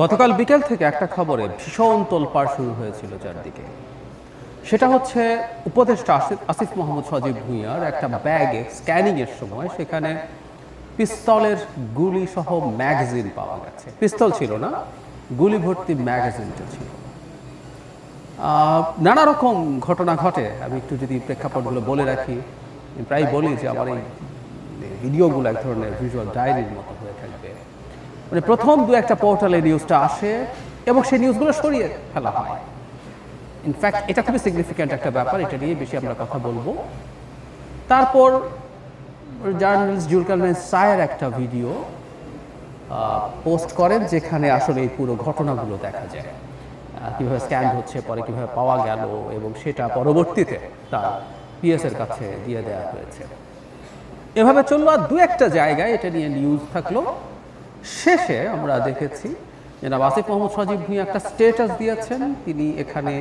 গতকাল বিকেল থেকে একটা খবরে ভীষণ তোলপাড় শুরু হয়েছিল চারদিকে। সেটা হচ্ছে উপদেষ্টা আসিফ মোহাম্মদ সজীব ভুঁইয়ার একটা ব্যাগে স্ক্যানিং এর সময় সেখানে পিস্তলের গুলি সহ ম্যাগাজিন পাওয়া গেছে। পিস্তল ছিল না, গুলি ভর্তি ম্যাগাজিনটা ছিল। নানা রকম ঘটনা ঘটে। আমি একটু যদি প্রেক্ষাপটগুলো বলে রাখি প্রায় বলি যে আমার এই ভিডিওগুলো এক ধরনের ভিজুয়াল ডায়েরির মতো। মানে প্রথম দু একটা পোর্টালে নিউজটা আসে এবং সেই নিউজগুলো সরিয়ে ফেলা হয়। ইনফ্যাক্ট এটা খুবই সিগনিফিক্যান্ট একটা ব্যাপার, এটা নিয়ে বেশি আমরা কথা বলব। তারপর জার্নালিস্ট জুলকারনাইন সায়ের একটা ভিডিও পোস্ট করেন, যেখানে আসলে এই পুরো ঘটনাগুলো দেখা যায়। কীভাবে স্ক্যান হচ্ছে, পরে কীভাবে পাওয়া গেল এবং সেটা পরবর্তীতে তার পিএসের কাছে দিয়ে দেওয়া হয়েছে। এভাবে চলল, আর দু একটা জায়গায় এটা নিয়ে নিউজ থাকল। শেষে আমরা দেখেছি জনাব আসিফ মোহাম্মদ সজীব ভুঁইয়া একটা স্টেটাস দিয়েছেন। তিনি এখানে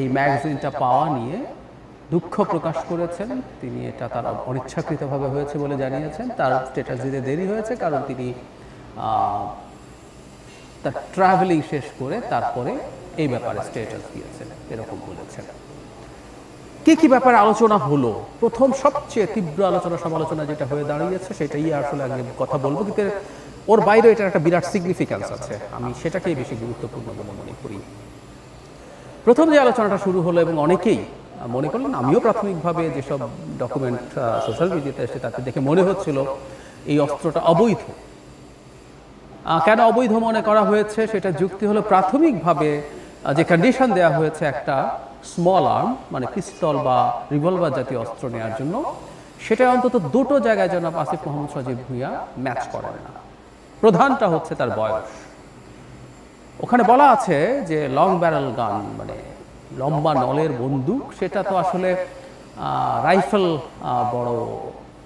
এই ম্যাগাজিনটা পাওয়া নিয়ে দুঃখ প্রকাশ করেছেন। তিনি এটা তার অনিচ্ছাকৃতভাবে হয়েছে বলে জানিয়েছেন। তার স্টেটাস দিতে দেরি হয়েছে কারণ তিনি তার ট্রাভেলিং শেষ করে তারপরে এই ব্যাপারে স্টেটাস দিয়েছেন। এরকম বলেছেন। কি কি ব্যাপারে আলোচনা হলো? প্রথম সবচেয়ে তীব্র আলোচনা সমালোচনা যেটা হয়ে দাঁড়িয়েছে সেটাই আসলে আগে কথা বলব। কিন্তু ওর বাইরে এটার একটা বিরাট সিগনিফিক্যান্স আছে। আমি সেটাকেই বেশি গুরুত্বপূর্ণ বলে মনে করি। প্রথম যে আলোচনাটা শুরু হলো এবং অনেকেই মনে করলেন, আমিও প্রাথমিকভাবে যেসব ডকুমেন্ট সোশ্যাল মিডিয়াতে এসে তাতে দেখে মনে হচ্ছিল এই অস্ত্রটা অবৈধ। কেন অবৈধ মনে করা হয়েছে? সেটা যুক্তি হলো প্রাথমিকভাবে যে কন্ডিশন দেওয়া হয়েছে একটা স্মল আর্ম মানে পিস্তল বা রিভলভার জাতীয় অস্ত্র নেওয়ার জন্য সেটা অন্তত দুটো জায়গায় জনাব আসিফ মোহাম্মদ সজীব ভুইয়া ম্যাচ করেন না। প্রধানটা হচ্ছে তার বয়স। ওখানে বলা আছে যে লং ব্যারেল গান মানে লম্বা নলের বন্দুক, সেটা তো আসলে রাইফেল বড়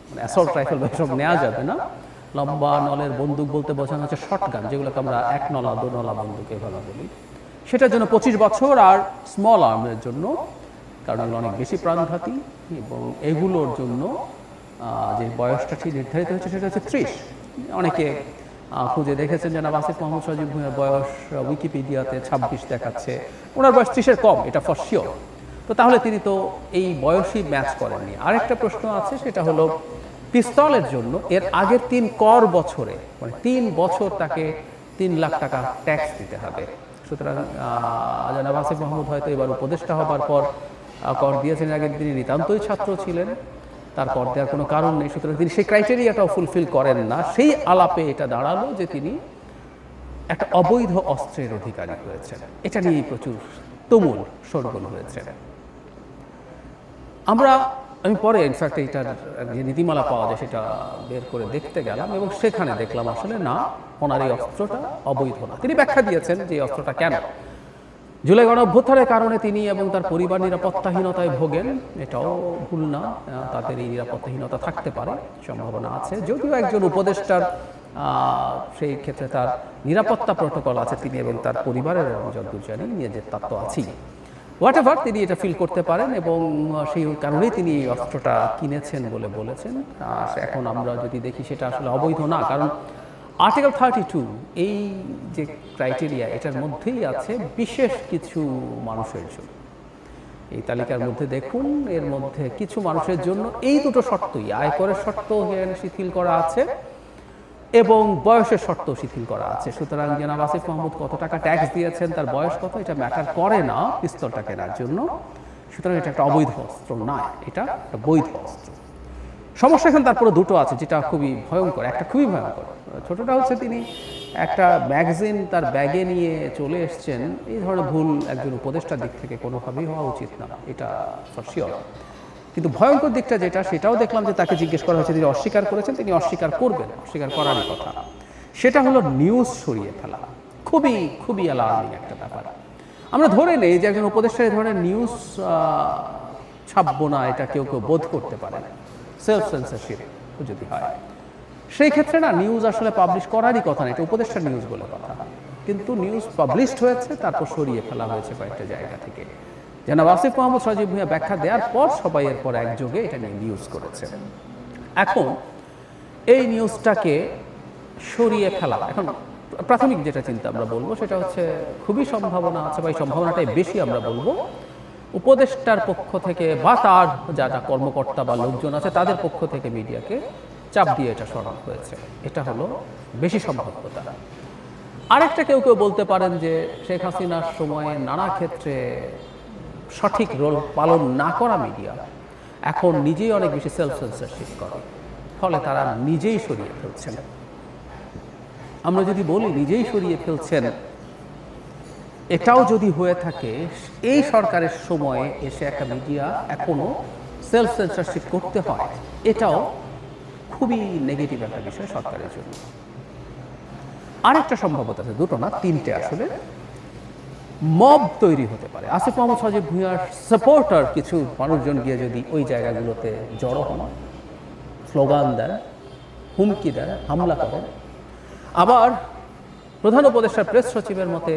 মানে অ্যাসল্ট রাইফেল বা এসব নেওয়া যাবে না। লম্বা নলের বন্দুক বলতে বোঝানো হচ্ছে শর্ট গান যেগুলোকে আমরা এক নলা, দু নলা বন্দুক এভাবে বলি। সেটার জন্য পঁচিশ বছর আর স্মল আর্মের জন্য, কারণ এগুলো অনেক বেশি প্রাণঘাতী, এবং এগুলোর জন্য যে বয়সটা ঠিক নির্ধারিত হয়েছে সেটা হচ্ছে ত্রিশ। অনেকে খুঁজে দেখেছেন যে আসিফ মোহাম্মদ সজিব ভুঁইয়ার বয়স উইকিপিডিয়াতে ছাব্বিশ দেখাচ্ছে। ওনার বয়স ত্রিশের কম, এটা ফর তো তাহলে তিনি তো এই বয়সই ম্যাচ করেননি। আরেকটা প্রশ্ন আছে, সেটা হলো, পিস্তলের জন্য এর আগের তিন কর বছরে মানে তিন বছর তাকে তিন লাখ টাকা ট্যাক্স দিতে হবে। সুতরাং জনাব আসিফ মাহমুদ হয়তো এবার উপদেষ্টা হবার পর কর দিয়েছেন। এর আগে তিনি নিতান্তই ছাত্র ছিলেন। তার দেওয়ার কোনো কারণ নেই। সুতরাং তিনি সেই ক্রাইটেরিয়াটাও ফুলফিল করেন না। সেই আলাপে এটা দাঁড়াল যে তিনি একটা অবৈধ অস্ত্রের অধিকারী হয়েছেন। এটা নিয়েই প্রচুর তুমুল সরগোল হয়েছে। আমরা, আমি পরে ইনফ্যাক্ট এইটার যে নীতিমালা পাওয়া যায় সেটা বের করে দেখতে গেলাম এবং সেখানে দেখলাম আসলে না, ওনার এই অস্ত্রটা অবৈধ না। তিনি ব্যাখ্যা দিয়েছেন যে অস্ত্রটা কেন? জুলাই গণ কারণে তিনি এবং তার পরিবার নিরাপত্তাহীনতায় ভোগেন। এটাও ভুল না তাদের এই নিরাপত্তাহীনতা থাকতে পারে, সম্ভাবনা আছে। যদিও একজন উপদেষ্টার সেই ক্ষেত্রে তার নিরাপত্তা প্রোটোকল আছে তিনি এবং তার পরিবারের আমি জানি নিজের তার তো আছেই। হোয়াট এভার তিনি এটা ফিল করতে পারেন এবং সেই কারণেই তিনি এই অস্ত্রটা কিনেছেন বলে বলেছেন। এখন আমরা যদি দেখি সেটা আসলে অবৈধ না, কারণ আর্টিকেল থার্টি টু এই যে ক্রাইটেরিয়া এটার মধ্যেই আছে বিশেষ কিছু মানুষের জন্য। এই তালিকার মধ্যে দেখুন, এর মধ্যে কিছু মানুষের জন্য এই দুটো শর্তই, আয়করের শর্ত শিথিল করা আছে এবং বয়সের শর্ত শিথিল করা আছে। সুতরাং জনাব আসিফ মাহমুদ কত টাকা ট্যাক্স দিয়েছেন, তার বয়স কত, এটা ম্যাটার করে না পিস্তলটা কেনার জন্য। সুতরাং এটা একটা অবৈধ অস্ত্র নয় এটা একটা বৈধ অস্ত্র। সমস্যা এখানে তারপরে দুটো আছে, যেটা খুবই ভয়ঙ্কর, একটা খুবই ভয়ঙ্কর। ছোটটা হচ্ছে তিনি একটা ম্যাগাজিন তার ব্যাগে নিয়ে চলে এসছেন। এই ধরনের ভুল একজন উপদেষ্টার দিক থেকে কোনোভাবেই হওয়া উচিত না, এটা ফর শিওর কিন্তু ভয়ঙ্কর দিকটা যেটা, সেটাও দেখলাম যে তাকে জিজ্ঞেস করা হয়েছে, তিনি অস্বীকার করেছেন, তিনি অস্বীকার করবেন, অস্বীকার করারই কথা। সেটা হলো নিউজ সরিয়ে ফেলা। খুবই খুবই অ্যালার্মিং একটা ব্যাপার। আমরা ধরে নেই যে একজন উপদেষ্টা এই ধরনের নিউজ ছাপবো না, এটা কেউ কেউ বোধ করতে পারে। না সেলফ সেন্সারশিপ যদি হয়। সেই ক্ষেত্রে না নিউজ আসলে পাবলিশ করারই কথা না, এটা উপদেষ্টার নিউজ বলে কথা। কিন্তু নিউজ পাবলিশড হয়েছে, তারপর সরিয়ে ফেলা হয়েছে কয়েকটা জায়গা থেকে। যেন আসিফ মোহাম্মদ সজিব ভুঁইয়া ব্যাখ্যা দেওয়ার পর সবাই এরপর একযোগে এটা নিয়ে নিউজ করেছে। এখন, এই নিউজটাকে সরিয়ে ফেলা, এখন প্রাথমিক যেটা চিন্তা আমরা বলব, সেটা হচ্ছে খুবই সম্ভাবনা আছে, বা এই সম্ভাবনাটাই বেশি আমরা বলব। উপদেষ্টার পক্ষ থেকে বা তার যারা কর্মকর্তা বা লোকজন আছে, তাদের পক্ষ থেকে মিডিয়াকে চাপ দিয়ে এটা সরানো হয়েছে। এটা হলো বেশি সম্ভাব্যতা আরেকটা কেউ কেউ বলতে পারেন যে শেখ হাসিনার সময়ে নানা ক্ষেত্রে সঠিক রোল পালন না করা মিডিয়া এখন নিজেই অনেক বেশি সেলফ সেন্সারশিপ করে। ফলে তারা নিজেই সরিয়ে ফেলছেন। আমরা যদি বলি নিজেই সরিয়ে ফেলছেন, এটাও যদি হয়ে থাকে, এই সরকারের সময়ে এসে একটা মিডিয়া এখনও সেলফ সেন্সারশিপ করতে হয়, এটাও খুবই নেগেটিভ একটা বিষয় সরকারের জন্য। আরেকটা সম্ভাবতা আছে, দুটো না, তিনটে আসলে মব তৈরি হতে পারে। আসিফ মোহাম্মদ সজিব ভুঁইয়ার সাপোর্টার কিছু মানুষজন গিয়ে যদি ওই জায়গাগুলোতে জড়ো হন, স্লোগান দেন, হুমকি দেন, হামলা করেন, আবার প্রধান উপদেষ্টার প্রেস সচিবের মতে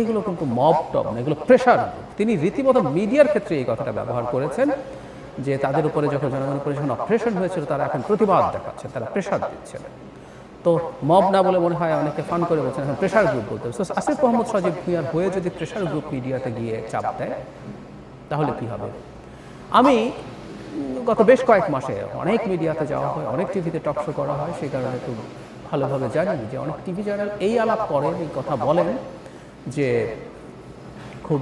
এগুলো কিন্তু মব না, এগুলো প্রেশার তিনি রীতিমতো মিডিয়ার ক্ষেত্রে এই কথাটা ব্যবহার করেছেন। যে তাদের উপরে যখন জনগণের উপরে যখন অপারেশন হয়েছিল, তারা এখন প্রতিবাদ দেখাচ্ছেন, তারা প্রেশার দিচ্ছেন তো মব না বলে মনে হয় অনেকে ফান করে বলছেন, এখন প্রেশার গ্রুপ বলতে হবে। আসিফ মোহাম্মদ সজিব ভুঁইয়ার হয়ে যদি প্রেশার গ্রুপ মিডিয়াতে গিয়ে চাপ দেয়, তাহলে কি হবে আমি গত বেশ কয়েক মাসে অনেক মিডিয়াতে যাওয়া হয়, অনেক টিভিতে টক শো করা হয় সেই কারণে খুব ভালোভাবে জানি যে অনেক টিভি চ্যানেল এই আলাপ করেন, এই কথা বলেন যে খুব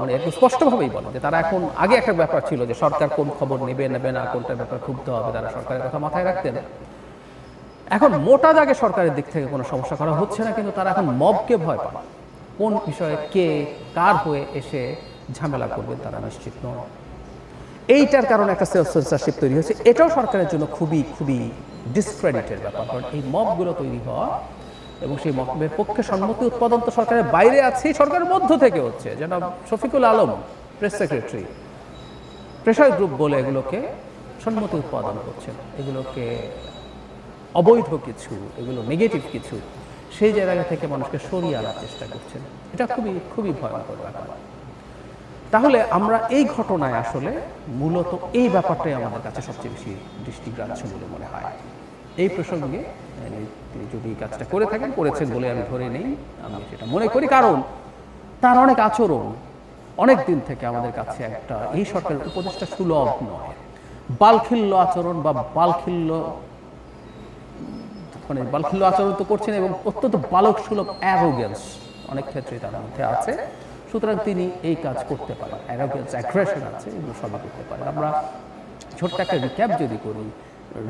মানে একটু স্পষ্টভাবেই বলেন যে তারা এখন আগে একটা ব্যাপার ছিল যে সরকার কোন খবর নেবে নেবে না, কোনটা ব্যাপার ক্ষুব্ধ হবে তারা সরকারের কথা মাথায় রাখতেন। এখন মোটা দাগে সরকারের দিক থেকে কোনো সমস্যা করা হচ্ছে না, কিন্তু তারা এখন মবকে ভয় পান। কোন বিষয়ে কে, কার হয়ে এসে ঝামেলা করবেন তারা নিশ্চিত নয়। এইটার কারণে একটা সেলফ সেন্সারশিপ তৈরি হয়েছে। এটাও সরকারের জন্য খুবই খুবই ডিসক্রেডিটের ব্যাপার। কারণ এই মবগুলো তৈরি হওয়া এবং সেই মবের পক্ষে সম্মতি উৎপাদন তো সরকারের বাইরে আছে সরকারের মধ্য থেকে হচ্ছে। যেন Shafiqul Alam press secretary pressure group বলে এগুলোকে সম্মতি উৎপাদন করছেন। এগুলোকে অবৈধ কিছু, এগুলো নেগেটিভ কিছু, সেই জায়গা থেকে মানুষকে সরিয়ে আনার চেষ্টা করছেন। এটা খুবই খুবই ভয়ঙ্কর ব্যাপার। তাহলে আমরা এই ঘটনায় আসলে মূলত এই ব্যাপারটাই আমাদের কাছে সবচেয়ে বেশি দৃষ্টিগ্রাহ্য বলে মনে হয়। এই প্রসঙ্গে তিনি যদি কাজটা করে থাকেন, করেছেন বলে আমি ধরে নেই, আমি সেটা মনে করি। কারণ তার অনেক আচরণ, অনেক দিন থেকে আমাদের কাছে একটা, এই সরকারের উপদেষ্টা সুলভ নয়। বালখিল্য আচরণ বা বালখিল্য মানে বালখিল্য আচরণ তো করছেন এবং অত্যন্ত বালক সুলভ অ্যারোগেন্স অনেক ক্ষেত্রে তার মধ্যে আছে। সুতরাং তিনি এই কাজ করতে পারেন। অ্যারোগেন্স অ্যাগ্রেশন আছে, এগুলো সবই করতে পারেন। আমরা ছোট্ট একটা রিক্যাপ যদি করি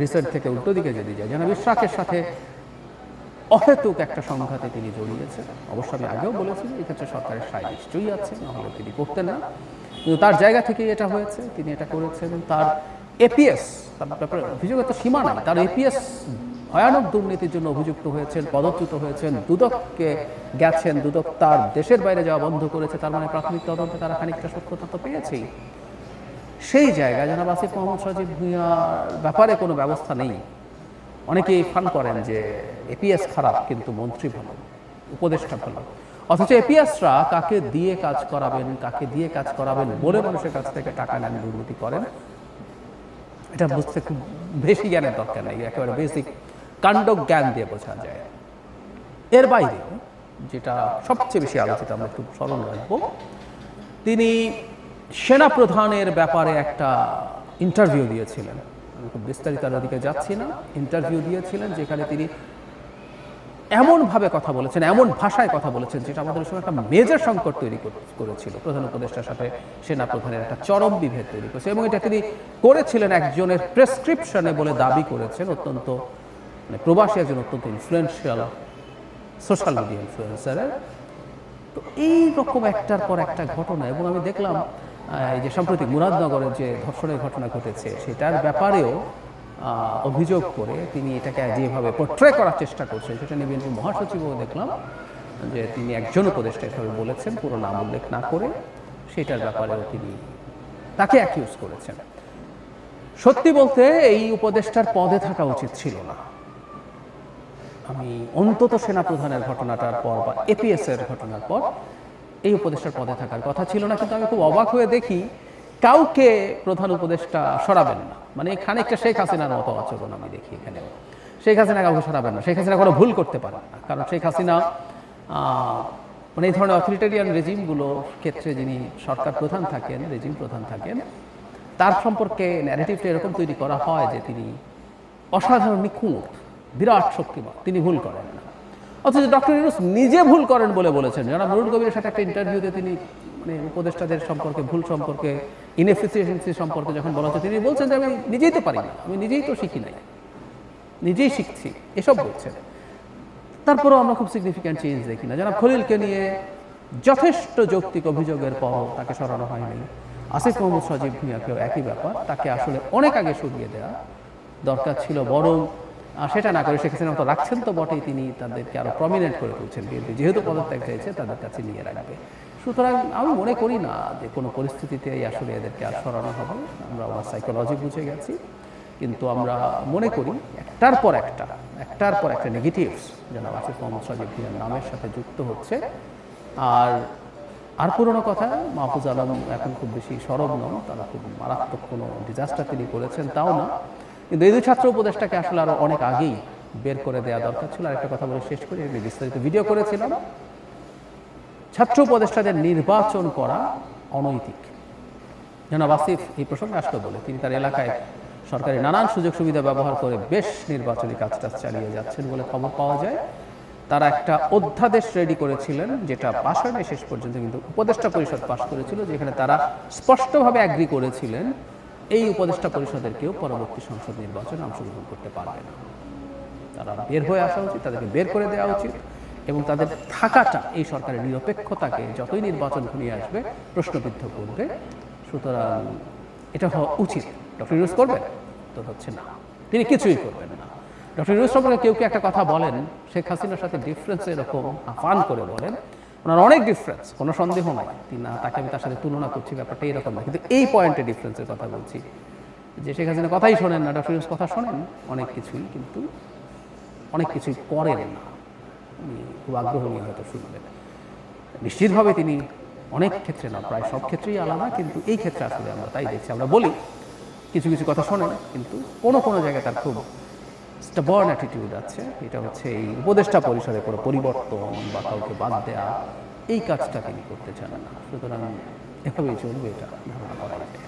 রিসেন্ট থেকে উল্টো দিকে যদি যাই জানাবি ইশরাকের সাথে অহেতুক একটা সংঘাতে তিনি জড়িয়েছেন। অবশ্য আমি আগেও বলেছি যে এক্ষেত্রে সরকারের সায় নিশ্চয়ই আছে নাহলে তিনি করতেন না। কিন্তু তার জায়গা থেকেই এটা হয়েছে, তিনি এটা করেছেন। তার এপিএস, তার ব্যাপারে অভিযোগের তো সীমা নাই, তার এপিএস ভয়ানক দুর্নীতির জন্য অভিযুক্ত হয়েছেন, পদচ্যুত হয়েছেন, দুদককে গেছেন, দুদক তার দেশের বাইরে যাওয়া বন্ধ করেছে, তার মানে প্রাথমিক তদন্তে তারা খানিকটা সত্যতা তো পেয়েছেই। সেই জায়গায় জনাব আসিফ মোহাম্মদ সজিব ভুঁইয়ার ব্যাপারে কোনো ব্যবস্থা নেই। অনেকেই ফান করেন যে এপিএস খারাপ, কিন্তু মন্ত্রী ভালো, উপদেষ্টা ভালো। অথচ এপিএসরা কাকে দিয়ে কাজ করাবেন, কাকে দিয়ে কাজ করাবেন বলে মানুষের কাছ থেকে টাকা নেন, দুর্নীতি করেন, এটা বুঝতে খুব বেশি জ্ঞানের দরকার নেই, একেবারে বেসিক কাণ্ড জ্ঞান দিয়ে বোঝা যায়। এর বাইরে যেটা সবচেয়ে বেশি আলোচিত, আমরা একটু স্মরণ রাখব, তিনি সেনা প্রধানের ব্যাপারে একটা ইন্টারভিউ দিয়েছিলেন। খুব বিস্তারিত ওদিকে যাচ্ছি না। ইন্টারভিউ দিয়েছিলেন যেখানে তিনি এমনভাবে কথা বলেছেন, এমন ভাষায় কথা বলেছেন, যেটা আমাদের সময় একটা মেজর সংকট তৈরি করেছিল। প্রধান উপদেষ্টার সাথে সেনা প্রধানের একটা চরম বিভেদ তৈরি করেছে এবং এটা তিনি করেছিলেন একজনের প্রেসক্রিপশনে বলে দাবি করেছেন, অত্যন্ত মানে প্রবাসী একজন অত্যন্ত ইনফ্লুয়েন্সিয়াল সোশ্যাল মিডিয়া ইনফ্লুয়েন্সারের তো এইরকম একটার পর একটা ঘটনা এবং আমি দেখলাম এই যে সম্প্রতি মুরাদনগরের যে ধর্ষণের ঘটনা ঘটেছে, সেটার ব্যাপারেও অভিযোগ করে তিনি এটাকে যেভাবে পোট্রে করার চেষ্টা করছেন, সেটা নিয়ে বিএনপি মহাসচিবও দেখলাম যে তিনি একজন উপদেষ্টা এভাবে বলেছেন, পুরো নাম উল্লেখ না করে সেটার ব্যাপারেও তিনি তাকে অ্যাকিউজ করেছেন। সত্যি বলতে এই উপদেষ্টার পদে থাকা উচিত ছিল না। আমি অন্তত সেনাপ্রধানের ঘটনাটার পর বা এপিএস এর ঘটনার পর এই উপদেষ্টার পদে থাকার কথা ছিল না, কিন্তু আমি খুব অবাক হয়ে দেখি কাউকে প্রধান উপদেষ্টা সরাবেন না। মানে খানিকটা শেখ হাসিনার মতো আচরণ আমি দেখি এখানে। শেখ হাসিনা কাউকে সরাবেন না। শেখ হাসিনা কোনো ভুল করতে পারেন না। কারণ শেখ হাসিনা মানে এই ধরনের অথরিটেরিয়ান রেজিমগুলো ক্ষেত্রে যিনি সরকার প্রধান থাকেন, রেজিম প্রধান থাকেন, তার সম্পর্কে ন্যারেটিভটা এরকম তৈরি করা হয় যে তিনি অসাধারণ নিখুঁত, বিরাট শক্তিমান। তিনি ভুল করেন। অথচ ডক্টর ইউনুস নিজে ভুল করেন বলে বলেছেন। যারা নুরুল কবিরের সাথে একটা ইন্টারভিউতে তিনি মানে উপদেষ্টাদের সম্পর্কে, ভুল সম্পর্কে ইনএফিসিয়েন্সি সম্পর্কে যখন বলা হচ্ছে, তিনি বলছেন যে আমি নিজেই তো পারি না আমি নিজেই তো শিখি নাই। নিজেই শিখছি, এসব বলছেন। তারপরেও আমরা খুব সিগনিফিক্যান্ট চেঞ্জ দেখি না। যারা খলিলকে নিয়ে যথেষ্ট যৌক্তিক অভিযোগের পর তাকে সরানো হয়নি, আসিফ মোহাম্মদ সজীব ভুঁইয়াকেও একই ব্যাপার, তাকে আসলে অনেক আগে সরিয়ে দেওয়া দরকার ছিল, বরং সেটা না করে শেখ হাসিনা মতো রাখছেন তো বটেই তিনি তাদেরকে আরও প্রমিনেন্ট করে তুলছেন বিএনপি। যেহেতু পদত্যাগ চাইছে তাদের কাছে নিয়ে রাখবে। সুতরাং আমি মনে করি না যে কোনো পরিস্থিতিতেই আসলে এদেরকে আর সরানো হবে আমরা আমার সাইকোলজি বুঝে গেছি। কিন্তু আমরা মনে করি একটার পর একটা, একটার পর একটা নেগেটিভস যেন আসিফ মোহাম্মদ সজিব ভুঁইয়ার নামের সাথে যুক্ত হচ্ছে। আর আর পুরনো কথা, মাহফুজ আলম এখন খুব বেশি সরব নন, তারা খুব মারাত্মক কোনো ডিজাস্টার তিনি করেছেন, তাও না। কিন্তু এই দুই ছাত্র উপদেশটাকে আসলে আরও অনেক আগেই বের করে দেওয়া দরকার ছিল। আর একটা কথা বলে শেষ করি, আমি বিস্তারিত ভিডিও করেছিলাম। ছাত্র উপদেষ্টাদের নির্বাচন করা অনৈতিক। জনাব আসিফ এই প্রসঙ্গে আসলো বলে, তিনি তার এলাকায় সরকারি নানান সুযোগ সুবিধা ব্যবহার করে বেশ নির্বাচনী কাজ টাজ চালিয়ে যাচ্ছেন বলে খবর পাওয়া যায়। তারা একটা অধ্যাদেশ রেডি করেছিলেন, যেটা পাশ হয়নি শেষ পর্যন্ত, কিন্তু উপদেষ্টা পরিষদ পাশ করেছিল, যেখানে তারা স্পষ্টভাবে অ্যাগ্রি করেছিলেন এই উপদেষ্টা পরিষদের কেউ পরবর্তী সংসদ নির্বাচনে অংশগ্রহণ করতে পারবে না। তারা বের হয়ে আসা উচিত, তাদেরকে বের করে দেওয়া উচিত এবং তাদের থাকাটা এই সরকারের নিরপেক্ষতাকে যতই নির্বাচন ঘনিয়ে আসবে, প্রশ্নবিদ্ধ করবে। সুতরাং এটা হওয়া উচিত। ডক্টর ইউনুস করবেন? তো হচ্ছে না। তিনি কিছুই করবেন না। ডক্টর ইউনুস সম্পর্কে কেউ কি একটা কথা বলেন? শেখ হাসিনার সাথে ডিফারেন্স এরকম আফান করে বলেন? ওনার অনেক ডিফারেন্স কোনো সন্দেহ নাই। তিনি না, তাকে আমি তার সাথে তুলনা করছি, ব্যাপারটা এরকম না। কিন্তু এই পয়েন্টে ডিফারেন্সের কথা বলছি। যে শেখ হাসিনা কথাই শোনেন না ডক্টর কথা শোনেন, অনেক কিছুই, কিন্তু অনেক কিছুই করেন না। উনি খুব আগ্রহ নিয়ে হয়তো শুনবেন। নিশ্চিতভাবে তিনি অনেক ক্ষেত্রে না, প্রায় সব ক্ষেত্রেই আলাদা, কিন্তু এই ক্ষেত্রে আসলে আমরা তাই দেখছি। আমরা বলি, কিছু কিছু কথা শোনেন, কিন্তু কোনো কোনো জায়গায় তার খুব স্টাবর্ন অ্যাটিটিউড আছে, এটা হচ্ছে এই উপদেষ্টা পরিষদে কোনো পরিবর্তন বা কাউকে বাদ দেওয়া এই কাজটা তিনি করতে চান না। সুতরাং এভাবেই চলবে এটা ধারণা করা যায়।